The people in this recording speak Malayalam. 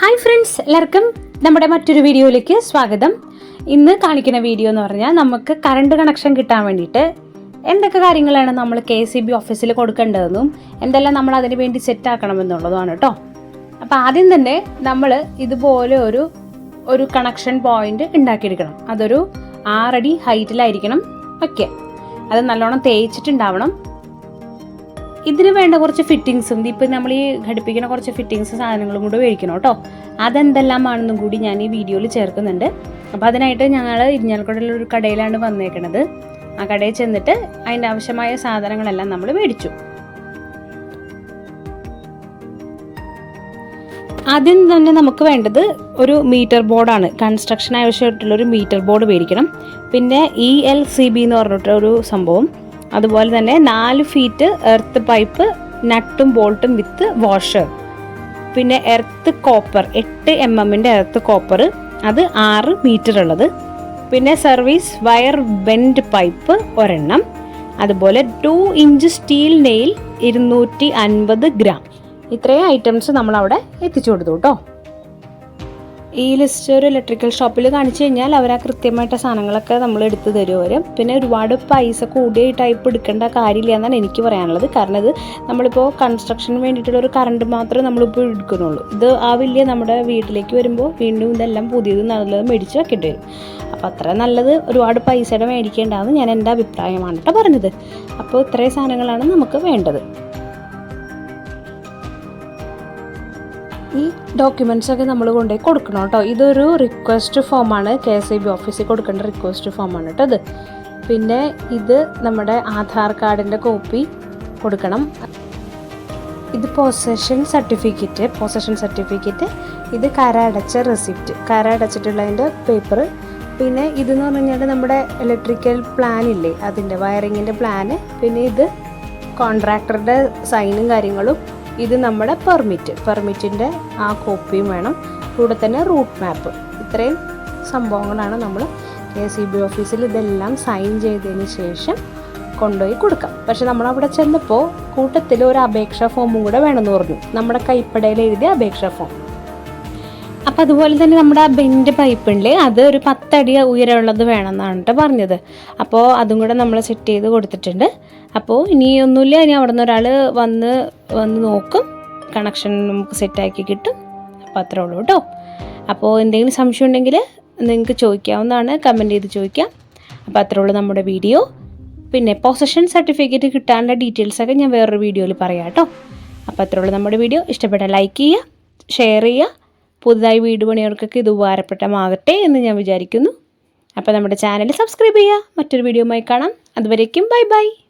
ഹായ് ഫ്രണ്ട്സ് എല്ലാവർക്കും നമ്മുടെ മറ്റൊരു വീഡിയോയിലേക്ക് സ്വാഗതം. ഇന്ന് കാണിക്കുന്ന വീഡിയോ എന്ന് പറഞ്ഞാൽ നമുക്ക് കറണ്ട് കണക്ഷൻ കിട്ടാൻ വേണ്ടിയിട്ട് എന്തൊക്കെ കാര്യങ്ങളാണ് നമ്മൾ കെ സി ബി ഓഫീസിൽ കൊടുക്കേണ്ടതെന്നും എന്തെല്ലാം നമ്മൾ അതിന് വേണ്ടി സെറ്റ് ആക്കണമെന്നുള്ളതുമാണ് കേട്ടോ അപ്പോൾ ആദ്യം തന്നെ നമ്മൾ ഇതുപോലെ ഒരു ഒരു കണക്ഷൻ പോയിന്റ് ഉണ്ടാക്കിയെടുക്കണം. അതൊരു ആറടി ഹൈറ്റിലായിരിക്കണം ഓക്കെ അത് നല്ലോണം തേച്ചിട്ടുണ്ടാവണം. ഇതിന് വേണ്ട കുറച്ച് ഫിറ്റിങ്സും ഇപ്പം നമ്മൾ ഈ ഘടിപ്പിക്കുന്ന കുറച്ച് ഫിറ്റിങ്സ് സാധനങ്ങളും കൂടെ മേടിക്കണം കേട്ടോ. അതെന്തെല്ലാമാണെന്നും കൂടി ഞാൻ ഈ വീഡിയോയിൽ ചേർക്കുന്നുണ്ട്. അപ്പോൾ അതിനായിട്ട് ഞങ്ങൾ ഇരിഞ്ഞാലക്കുടയിലുള്ള ഒരു കടയിലാണ് വന്നേക്കണത്. ആ കടയിൽ ചെന്നിട്ട് അതിന്റെ ആവശ്യമായ സാധനങ്ങളെല്ലാം നമ്മൾ മേടിച്ചു. ആദ്യം തന്നെ നമുക്ക് വേണ്ടത് ഒരു മീറ്റർ ബോർഡാണ്. കൺസ്ട്രക്ഷൻ ആവശ്യമായിട്ടുള്ള ഒരു മീറ്റർ ബോർഡ് മേടിക്കണം. പിന്നെ ഇ എൽ സി ബി എന്ന് പറഞ്ഞിട്ട് ഒരു സംഭവം. അതുപോലെ തന്നെ നാല് ഫീറ്റ് എർത്ത് പൈപ്പ് നട്ടും ബോൾട്ടും വിത്ത് വാഷർ പിന്നെ എർത്ത് കോപ്പർ എട്ട് എം എമ്മിന്റെ എർത്ത് കോപ്പർ അത് ആറ് മീറ്റർ ഉള്ളത്. പിന്നെ സർവീസ് വയർ ബെൻഡ് പൈപ്പ് ഒരെണ്ണം. അതുപോലെ ടു ഇഞ്ച് സ്റ്റീൽ നെയിൽ ഇരുന്നൂറ്റി അൻപത് ഗ്രാം ഇത്രയും ഐറ്റംസ് നമ്മൾ അവിടെ എത്തിച്ചു കൊടുത്തു കേട്ടോ ഈ ലിസ്റ്റ് ഒരു ഇലക്ട്രിക്കൽ ഷോപ്പിൽ കാണിച്ചു കഴിഞ്ഞാൽ അവർ ആ കൃത്യമായിട്ട് സാധനങ്ങളൊക്കെ നമ്മൾ എടുത്തു തരും അവർ പിന്നെ ഒരുപാട് പൈസ കൂടിയ ടൈപ്പ് എടുക്കേണ്ട കാര്യമില്ല എന്നാണ് എനിക്ക് പറയാനുള്ളത്. കാരണം ഇത് നമ്മളിപ്പോൾ കൺസ്ട്രക്ഷന് വേണ്ടിയിട്ടുള്ള ഒരു കറണ്ട് മാത്രമേ നമ്മളിപ്പോൾ എടുക്കുന്നുള്ളൂ. ഇത് ആ വലിയ നമ്മുടെ വീട്ടിലേക്ക് വരുമ്പോൾ വീണ്ടും ഇതെല്ലാം പുതിയത് നല്ലത് മേടിച്ച് വെക്കേണ്ടി വരും. അപ്പോൾ അത്ര നല്ലത് ഒരുപാട് പൈസയുടെ മേടിക്കേണ്ടതെന്ന് ഞാൻ എന്റെ അഭിപ്രായമാണ് കേട്ടോ പറഞ്ഞത്. അപ്പോൾ ഇത്രയും സാധനങ്ങളാണ് നമുക്ക് വേണ്ടത്. ഈ ഡോക്യുമെന്റ്സ് ഒക്കെ നമ്മൾ കൊണ്ടുപോയി കൊടുക്കണം കേട്ടോ. ഇതൊരു റിക്വസ്റ്റ് ഫോമാണ് കെ എസ് ഐ ബി ഓഫീസിൽ കൊടുക്കേണ്ട റിക്വസ്റ്റ് ഫോമാണ് കേട്ടോ ഇത്. പിന്നെ ഇത് നമ്മുടെ ആധാർ കാർഡിന്റെ കോപ്പി കൊടുക്കണം. ഇത് പൊസഷൻ സർട്ടിഫിക്കറ്റ് പൊസഷൻ സർട്ടിഫിക്കറ്റ് ഇത് കര അടച്ച റെസിപ്റ്റ് കര അടച്ചിട്ടുള്ളതിന്റെ പേപ്പർ പിന്നെ ഇതെന്ന് പറഞ്ഞു കഴിഞ്ഞാൽ നമ്മുടെ ഇലക്ട്രിക്കൽ പ്ലാൻ ഇല്ലേ? അതിന്റെ വയറിങ്ങിന്റെ പ്ലാന് പിന്നെ ഇത് കോൺട്രാക്ടറുടെ സൈനും കാര്യങ്ങളും ഇത് നമ്മുടെ പെർമിറ്റ് പെർമിറ്റിന്റെ ആ കോപ്പിയും വേണം. കൂടെ തന്നെ റൂട്ട് മാപ്പ് ഇത്രയും സംഭവങ്ങളാണ് നമ്മൾ കെ സി ബി ഓഫീസിൽ ഇതെല്ലാം സൈൻ ചെയ്തതിന് ശേഷം കൊണ്ടുപോയി കൊടുക്കാം. പക്ഷെ നമ്മൾ അവിടെ ചെന്നപ്പോൾ കൂട്ടത്തിൽ ഒരു അപേക്ഷാ ഫോമും കൂടെ വേണമെന്ന് പറഞ്ഞു. നമ്മുടെ കൈപ്പടയിൽ എഴുതിയ അപേക്ഷാ ഫോം അപ്പം അതുപോലെ തന്നെ നമ്മുടെ ബെൻഡ് പൈപ്പ് ഉണ്ട് അത് ഒരു പത്തടി ഉയരമുള്ളത് വേണമെന്നാണ് കേട്ടോ പറഞ്ഞത്. അപ്പോൾ അതും കൂടെ നമ്മൾ സെറ്റ് ചെയ്ത് കൊടുത്തിട്ടുണ്ട്. അപ്പോൾ ഇനി ഒന്നുമില്ല ഇനി അവിടെ നിന്ന് ഒരാൾ വന്ന് വന്ന് നോക്കും. കണക്ഷൻ നമുക്ക് സെറ്റാക്കി കിട്ടും. അപ്പോൾ അത്രേ ഉള്ളൂ കേട്ടോ. അപ്പോൾ എന്തെങ്കിലും സംശയം ഉണ്ടെങ്കിൽ നിങ്ങൾക്ക് ചോദിക്കാവുന്നതാണ്. കമന്റ് ചെയ്ത് ചോദിക്കാം. അപ്പോൾ അത്രേ ഉള്ളൂ നമ്മുടെ വീഡിയോ പിന്നെ പൊസഷൻ സർട്ടിഫിക്കറ്റ് കിട്ടാനുള്ള ഡീറ്റെയിൽസൊക്കെ ഞാൻ വേറൊരു വീഡിയോയിൽ പറയാം കേട്ടോ. അപ്പോൾ അത്രേ ഉള്ളൂ നമ്മുടെ വീഡിയോ ഇഷ്ടപ്പെട്ടാൽ ലൈക്ക് ചെയ്യുക ഷെയർ ചെയ്യുക. പുതുതായി വീട് പണിയവർക്കൊക്കെ ഇത് ഉപകാരപ്പെട്ടമാകട്ടെ എന്ന് ഞാൻ വിചാരിക്കുന്നു. അപ്പോൾ നമ്മുടെ ചാനൽ സബ്സ്ക്രൈബ് ചെയ്യുക. മറ്റൊരു വീഡിയോയുമായി കാണാം. അതുവരേക്കും ബൈ ബൈ.